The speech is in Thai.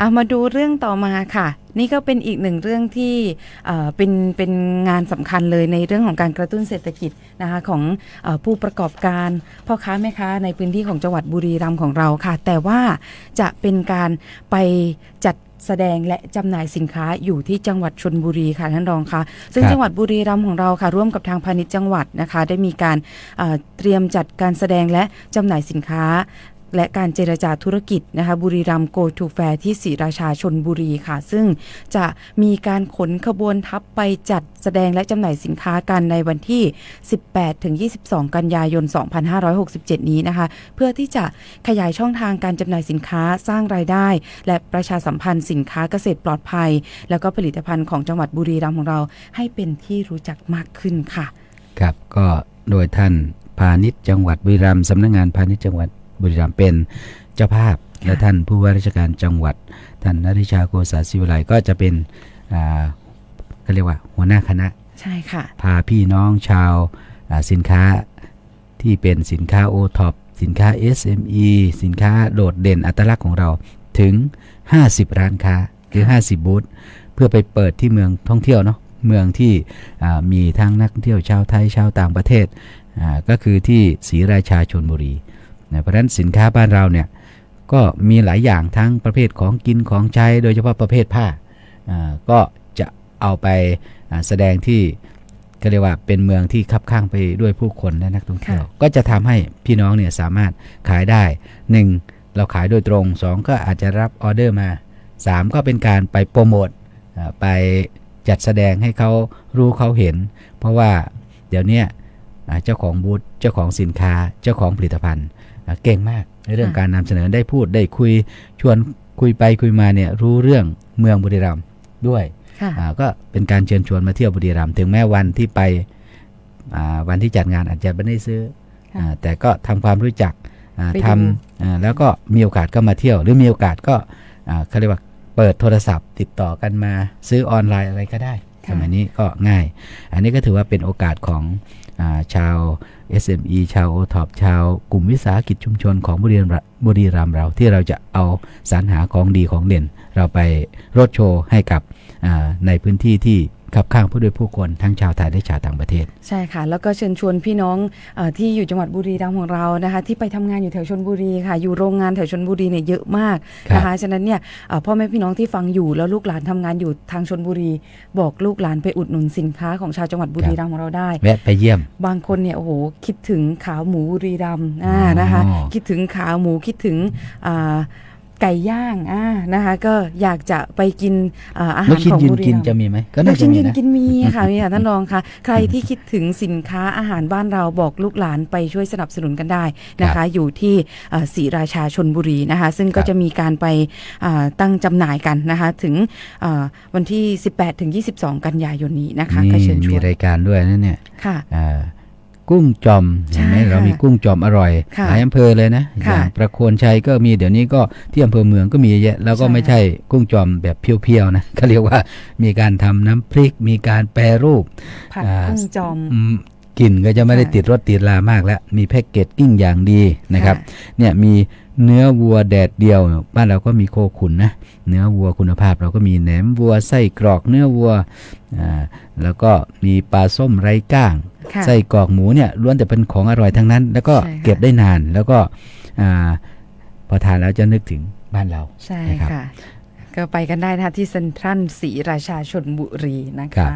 อะมาดูเรื่องต่อมาค่ะ นี่ก็เป็นอีกหนึ่งเรื่องที่เอ่อเป็นเป็นงานสำคัญเลยในเรื่องของการกระตุ้นเศรษฐกิจนะคะของเออผู้ประกอบการพ่อค้าแม่ค้าในพื้นที่ของจังหวัดบุรีรัมย์ของเราค่ะ แต่ว่าจะเป็นการไปจัดแสดงและจำหน่ายสินค้าอยู่ที่จังหวัดชนบุรีค่ะท่านรองค่ะซึ่งครับจังหวัดบุรีรัมย์ของเราค่ะ ร่วมกับทางพาณิชย์จังหวัดนะคะ ได้มีการเอ่อเตรียมจัดการแสดงและจำหน่ายสินค้า และการเจรจาธุรกิจนะคะบุรีรัมย์โกทูแฟร์ที่ศรีราชาชนบุรีค่ะ ซึ่งจะมีการขนขบวนทัพไปจัดแสดงและจำหน่ายสินค้ากันในวันที่ 18ถึง22 กันยายน 2567 นี้นะคะ เพื่อที่จะขยายช่องทางการจำหน่ายสินค้าสร้างรายได้ และประชาสัมพันธ์สินค้าเกษตรปลอดภัย แล้วก็ผลิตภัณฑ์ของจังหวัดบุรีรัมย์ของเราให้เป็นที่รู้จักมากขึ้นค่ะ ครับก็โดยท่านพาณิชย์จังหวัดบุรีรัมย์สำนักงานพาณิชย์จังหวัด บุรีรัมย์เป็นเจ้าภาพ และท่านผู้ว่าราชการจังหวัด ท่านนริชาโกษาศิวไลยก็จะเป็นอ่าเขาเรียกว่าหัวหน้าคณะใช่ค่ะพาพี่น้องชาวอ่าสินค้าที่เป็นสินค้าโอท็อปสินค้า SME สินค้าโดดเด่นอัตลักษณ์ของเราถึง 50 ร้านค้าหรือ 50 บูธเพื่อไปเปิดที่เมืองท่องเที่ยวเนาะเมืองที่อ่ามีทั้งนักท่องเที่ยวชาวไทยชาวต่างประเทศอ่าก็คือที่ศรีราชาชนบุรี นะเพราะฉะนั้นสินค้าบ้านเราเนี่ยก็มีหลายอย่างทั้งประเภทของกินของใช้โดยเฉพาะประเภทผ้าอ่าก็จะเอาไปอ่าแสดงที่ก็เรียกว่าเป็นเมืองที่คับข้างไปด้วยผู้คนและนักท่องเที่ยวค่ะก็จะทำให้พี่น้องเนี่ยสามารถขายได้ 1. เราขายโดยตรง 2 ก็อาจจะรับออเดอร์มา 3 ก็เป็นการไปโปรโมทอ่าไปจัดแสดงให้เขารู้เขาเห็น เพราะว่าเดี๋ยวเนี้ยอ่า เจ้าของบูธเจ้าของสินค้าเจ้าของผลิตภัณฑ์อ่าเก่งมากในเรื่องค่ะการนำเสนอได้พูดได้คุยชวนคุยไปคุยมาเนี่ยรู้เรื่องเมืองบุรีรัมย์ด้วยค่ะอ่าก็เป็นการเชิญชวนมาเที่ยวบุรีรัมย์ถึงแม้วันที่ไปอ่าวันที่จัดงานอาจจะไม่ได้ซื้อค่ะอาแต่ก็ทำความรู้จักอ่าไปดูทำอ่าแล้วก็มีโอกาสก็มาเที่ยว หรือมีโอกาสก็อ่าเขาเรียกว่าเปิดโทรศัพท์ ติดต่อกันมาซื้อออนไลน์อะไรก็ได้สมัยนี้ก็ง่าย อันนี้ก็ถือว่าเป็นโอกาสของอา ชาว SME ชาวโอท็อปชาวกลุ่มวิสาหกิจชุมชนของบุรีรัมย์บุรีรัมย์เราที่เราจะเอาสรรหาของดีของเด่น เราไปรถโชว์ให้กับในพื้นที่ที่ ขับข้างผู้ด้วยผู้คนทั้งชาวไทยและชาวต่างประเทศ ใช่ค่ะ แล้วก็เชิญชวนพี่น้องเออที่อยู่จังหวัดบุรีรัมย์ของเรานะคะ ที่ไปทำงานอยู่แถวชนบุรีค่ะ อยู่โรงงานแถวชนบุรีเนี่ยเยอะมากครับนะคะฉะนั้นเนี่ยเอ่อพ่อแม่พี่น้องที่ฟังอยู่แล้วลูกหลานทำงานอยู่ทางชนบุรี บอกลูกหลานไปอุดหนุนสินค้าของชาวจังหวัดบุรีรัมย์ของเราได้แวะไปเยี่ยม บางคนเนี่ยโอ้โหคิดถึงขาหมูบุรีรัมย์อ่าอ๋อนะคะ คิดถึงขาหมูคิดถึงอ่า ไก่ย่างอ่านะคะ ก็อยากจะไปกินอ่าอาหาลูรกชิ้นของยืบุนรีกินรัมย์จะมีไหมก็ลูน่ากจะชิ้นมียืนนะกินมีค่ะมีค่ะท่านรองค่ะ ใครที่คิดถึงสินค้าอาหารบ้านเราบอกลูกหลานไปช่วยสนับสนุนกันได้นะครัคะบอยู่ที่เอ่อศรีราชาชนบุรีนะคะ ซึ่งก็ครับจะมีการไปอ่าตั้งจำหน่ายกันนะคะ ถึงอ่าวันที่ 18ถึง22 กันยายนนี้นะคะนี่ก็เชิญชมีวนรายการด้วยนะเนี่ยค่ะอ่า กุ้งจอมเห็นไหมใช่ค่ะเรามีกุ้งจอมอร่อยค่ะหลายอำเภอเลยนะอค่ะย่างประโคนชัยก็มีเดี๋ยวนี้ก็ที่อำเภอเมืองก็มีเยอะแยะแล้วก็ใช่ ไม่ใช่กุ้งจอมแบบเพียวๆนะเขาเรียกว่ามีการทำน้ำพริก มีการแปรรูป ผัดอ่า กุ้งจอม อืมกลิ่นก็จะไม่ได้ค่ะติดรสติดลามากแล้ว มีแพ็กเกจกิ้งอย่างดีนะครับค่ะเนี่ยมีเนื้อวัวแดดเดียว บ้านเราก็มีโคขุนนะเนื้อวัวคุณภาพเราก็มีแหนมวัวไส้กรอกเนื้อวัวอ่าแล้วก็มีปลาส้มไร้ก้างค่ะ ไส้กรอกหมูเนี่ยล้วนแต่เป็นของอร่อยทั้งนั้น แล้วก็ใช่ค่ะเก็บได้นานแล้วก็อาพอทานแล้วจะนึกถึงบ้านเราใช่นะครับค่ะ ก็ไปกันได้นะคะที่เซ็นทรัลศรีราชาชนบุรีนะครัคะบ